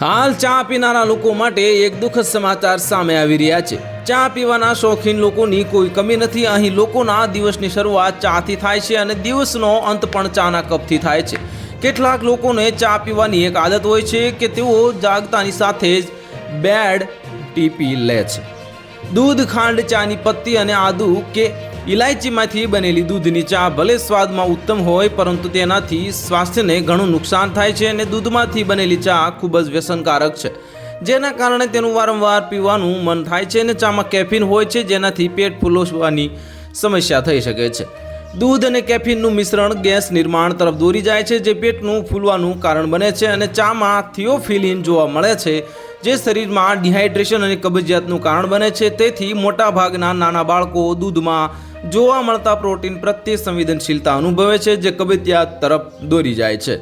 હાલ ચા પીનારા લોકો માટે એક દુઃખદ સમાચાર સામે આવી રહ્યા છે. ચા પીવાના શોખીન લોકોની કોઈ કમી નથી. અહીં લોકોના દિવસની શરૂઆત ચાથી થાય છે અને દિવસનો અંત પણ ચાના કપથી થાય છે. કેટલાક લોકોને ચા પીવાની એક આદત હોય છે કે તેઓ જાગતાની સાથે જ બેડ ટી પી લે છે. દૂધ ખાંડ, ચાની પત્તી અને આદુ કે ઇલાયચીમાંથી બનેલી દૂધની ચા ભલે સ્વાદમાં ઉત્તમ હોય, પરંતુ તેનાથી સ્વાસ્થ્યને ઘણું નુકસાન થાય છે અને દૂધમાંથી બનેલી ચા ખૂબ જ વ્યસનકારક છે. જેના કારણે તેનું વારંવાર પીવાનું મન થાય છે અને ચામાં કેફીન હોય છે, જેનાથી પેટ ફૂલોવાની સમસ્યા થઈ શકે છે. દૂધ અને કેફીનનું મિશ્રણ ગેસ નિર્માણ તરફ દોરી જાય છે, જે પેટનું ફૂલવાનું કારણ બને છે અને ચામાં થિયોફિલિન જોવા મળે છે, જે શરીરમાં ડિહાઇડ્રેશન અને કબજિયાતનું કારણ બને છે. તેથી મોટાભાગના નાના બાળકો દૂધમાં જોવા મળતા પ્રોટીન પ્રત્યે સંવેદનશીલતા અનુભવે છે, જે કબજિયાત તરફ દોરી જાય છે.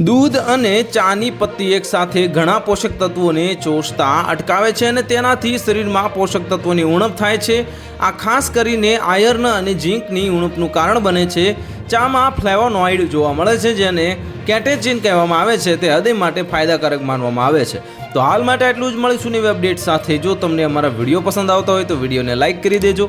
દૂધ અને ચાની પત્તી એકસાથે ઘણા પોષક તત્વોને ચોસતા અટકાવે છે અને તેનાથી શરીરમાં પોષક તત્વોની ઉણપ થાય છે. આ ખાસ કરીને આયર્ન અને ઝીંકની ઉણપનું કારણ બને છે. ચામાં ફ્લેવોનોઇડ જોવા મળે છે, જેને કેટેચિન કહેવામાં આવે છે. તે હૃદય માટે ફાયદાકારક માનવામાં આવે છે. તો હાલ માટે આટલું જ. મળીશું નવી અપડેટ સાથે. જો તમને અમારા વીડિયો પસંદ આવતા હોય તો વિડીયોને લાઇક કરી દેજો.